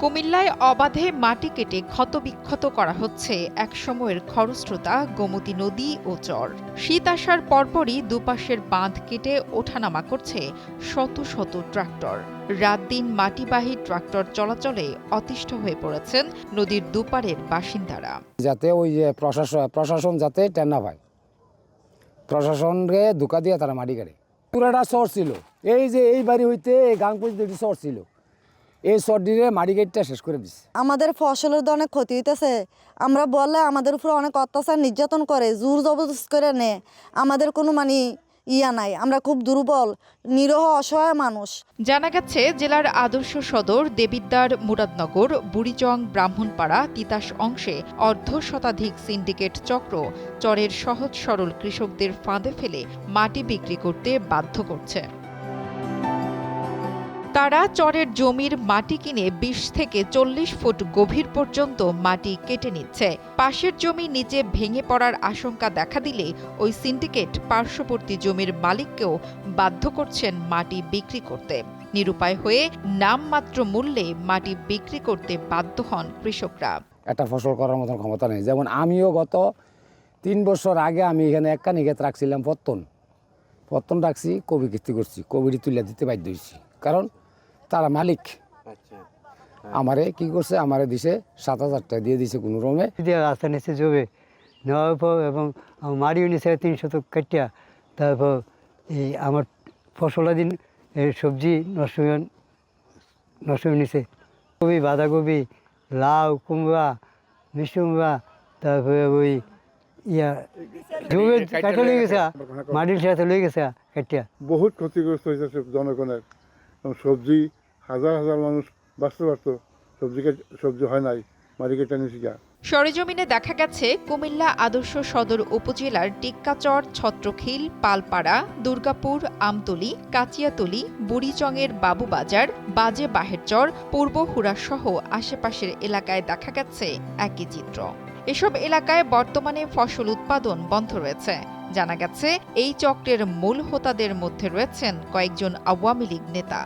কুমিল্লায় অবাধে মাটি কেটে ক্ষতবিক্ষত করা হচ্ছে একসময়ের খরস্রোতা, গোমতী নদী ও চর। শীত আসার পরপরই দুপাশের বাঁধ কেটে ওঠানামা করছে শত শত ট্রাক্টর। রাত দিন মাটিবাহী ট্রাক্টর চলাচলে অতিষ্ঠ হয়ে পড়েছেন নদীর দুপারের বাসিন্দারা। যাতে ওই যে প্রশাসন প্রশাসন যাতে টেন না পায়। প্রশাসনকে ধোকা দিয়ে তারা মাটি কাটে। পুরাটা শহর ছিল। এই যে এই বাড়ি হইতে এই গাং পর্যন্ত শহর ছিল। এই দিয়ে মাটি কেটটা শেষ করে দিচ্ছে আমাদের ফসলের তো অনেক ক্ষতি হইতেছে। আমরা বললে আমাদের উপরে অনেক অত্যাচার নির্যাতন করে জোর জবরদস্ত করে নে। আমাদের কোনো মানে ইয়া নাই। আমরা খুব দুর্বল নিরহ অসহায় মানুষ। জানা গেছে জেলার আদর্শ সদর দেবিদ্বার মুরাদনগর বুড়িচং ব্রাহ্মণপাড়া তিতাস অংশে অর্ধ শতাধিক সিন্ডিকেট চক্র চরের সহজ সরল কৃষকদের ফাঁদে ফেলে মাটি বিক্রি করতে বাধ্য করছে। তারা চরের জমির মাটি কিনে বিশ থেকে চল্লিশ ফুট গভীর পর্যন্ত মাটি কেটে নিচ্ছে। পাশের জমি নিচে ভেঙে পড়ার আশঙ্কা দেখা দিলে ওই সিন্ডিকেট পার্শ্ববর্তী জমির মালিককেও বাধ্য করছেন মাটি বিক্রি করতে। নিরুপায় হয়ে নামমাত্র মূল্যে মাটি বিক্রি করতে বাধ্য হন কৃষকরা। একটা ফসল করার মতন ক্ষমতা নেই। যেমন আমিও গত তিন বছর আগে আমি এখানে একটা নিগেত রাখছিলাম, পত্তন। পত্তন রাখছি, কবি কিস্তি করছি। কবিটি তুলে দিতে বাধ্য হয়েছি। কারণ তারা মালিক। আমারে কি করছে? আমারে দিছে সাত হাজার টাকা দিয়ে দিছে কোনো রমে। দিয়ে রাস্তা নিচে জমে নেওয়ার পর এবং মারিও নিচে তিন শতক কাটিয়া। তারপর এই আমার ফসলা দিন এই সবজি নষ্ট হয়ে নষ্ট হয়ে নিছে। কবি বাঁধাকপি লাউ কুমড়া মিষ্টি কুমড়া তারপরে ওই ইয়া জমি কাটা লয়ে গেছে। মাটির সাথে লয়ে গেছে কাটিয়া বহুত ক্ষতিগ্রস্ত হয়েছে জনগণের। এবং সবজি হাজার হাজার মানুষ বাঁচতে পারতো, সবজি সবজি হয় নাই মারি কেটে নিয়েছি গা সরেজমিনে দেখা গেছে কুমিল্লা আদর্শ সদর উপজেলার টিক্কাচর, ছত্রখিল, পালপাড়া, দুর্গাপুর, আমতলি, কাচিয়াতলি বুড়িচংয়ের বাবুবাজার, বাজে বাহেরচর, পূর্ব হুড়াসহ আশেপাশের এলাকায় দেখা গেছে একই চিত্র। এসব এলাকায় বর্তমানে ফসল উৎপাদন বন্ধ রয়েছে। জানা গেছে, এই চক্রের মূল হোতাদের মধ্যে রয়েছেন কয়েকজন আওয়ামী লীগ নেতা।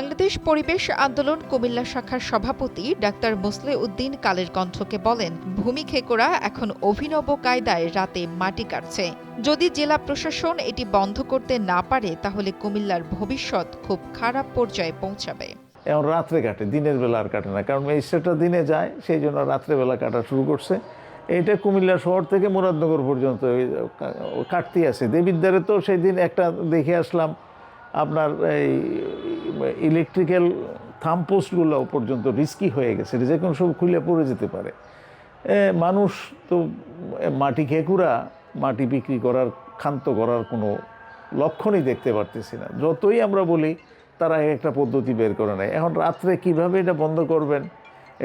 বাংলাদেশ পরিবেশ আন্দোলন কুমিল্লা শাখার সভাপতি ডাক্তার মোসলে উদ্দিন কালের কণ্ঠকে বলেন, ভূমি খেকোরা এখন অভিনব কায়দায় রাতে মাটি কাটছে। যদি জেলা প্রশাসন এটি বন্ধ করতে না পারে, তাহলে কুমিল্লার ভবিষ্যৎ খুব খারাপ পর্যায়ে পৌঁছাবে। এখন রাত্রে কাটে, দিনের বেলা আর কাটে না, কারণ ম্যাজিস্ট্রেটটা দিনে যায়, সেই জন্য রাত্রেবেলা কাটা শুরু করছে। এটা কুমিল্লা শহর থেকে মুরাদনগর পর্যন্ত কাটতে আছে। দেবিদ্বারে তো সেই দিন একটা দেখে আসলাম, আপনার এই ইলেকট্রিক্যাল থামপোস্টগুলো পর্যন্ত রিস্কি হয়ে গেছে, যে কোনো সব খুলে পড়ে যেতে পারে। মানুষ তো মাটি খেকুরা, মাটি বিক্রি করার, ক্ষান্ত করার কোনো লক্ষণই দেখতে পারতেছি না। যতই আমরা বলি, তারা একটা পদ্ধতি বের করে নেয়। এখন রাত্রে কীভাবে এটা বন্ধ করবেন?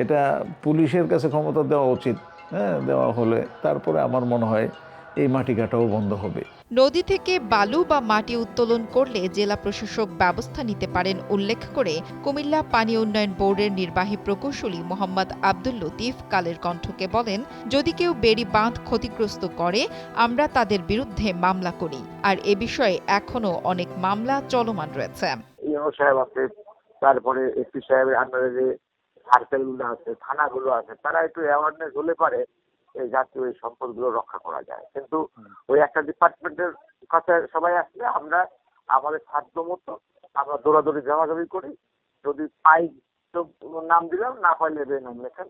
এটা পুলিশের কাছে ক্ষমতা দেওয়া উচিত হ্যাঁ দেওয়া হলে। তারপরে আমার মনে হয় এই মাটি কাটাও বন্ধ হবে। নদী থেকে বালু বা মাটি উত্তোলন করলে জেলা প্রশাসক ব্যবস্থা নিতে পারেন উল্লেখ করে কুমিল্লা পানি উন্নয়ন বোর্ডের নির্বাহী প্রকৌশলী মোহাম্মদ আব্দুল লতিফ কালের কণ্ঠকে বলেন যদি কেউ বেড়ি বাঁধ ক্ষতিগ্রস্ত করে আমরা তাদের বিরুদ্ধে মামলা করি। আর এ বিষয়ে এখনও অনেক মামলা চলমান রয়েছে। সাহেব আছে তারপরে এসপি সাহেবের আন্ডারে যে সার্কেলগুলো আছে থানাগুলো আছে তারা একটু অ্যাওয়ারনেস হলে পারে। এই জাতীয় এই সম্পদগুলো রক্ষা করা যায়। কিন্তু ওই একটা ডিপার্টমেন্টের কাছে সবাই আসলে আমরা আমাদের সাধ্য মতো আমরা দৌড়াদৌড়ি জামাজামি করি। যদি পাই তো নাম দিলাম না পাইলে নাম লেখেন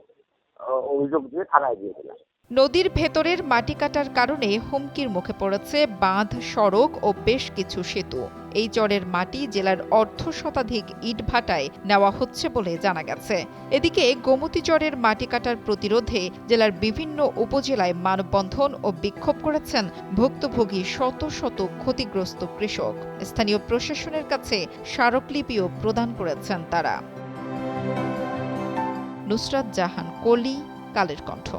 অভিযোগ দিয়ে থানায় দিয়ে দিলাম। নদীর ভেতরের মাটি কাটার কারণে হুমকির মুখে পড়েছে বাঁধ, সড়ক ও বেশ কিছু সেতু। এই চরের মাটি জেলার অর্ধ শতাধিক ইটভাটায় নেওয়া হচ্ছে বলে জানা গেছে। এদিকে গোমতী চরের মাটি কাটার প্রতিরোধে জেলার বিভিন্ন উপজেলায় মানববন্ধন ও বিক্ষোভ করেছেন ভুক্তভোগী শত শত ক্ষতিগ্রস্ত কৃষক। স্থানীয় প্রশাসনের কাছে স্মারকলিপিও প্রদান করেছেন তারা। নুসরাত জাহান, কলি, কালের কণ্ঠ।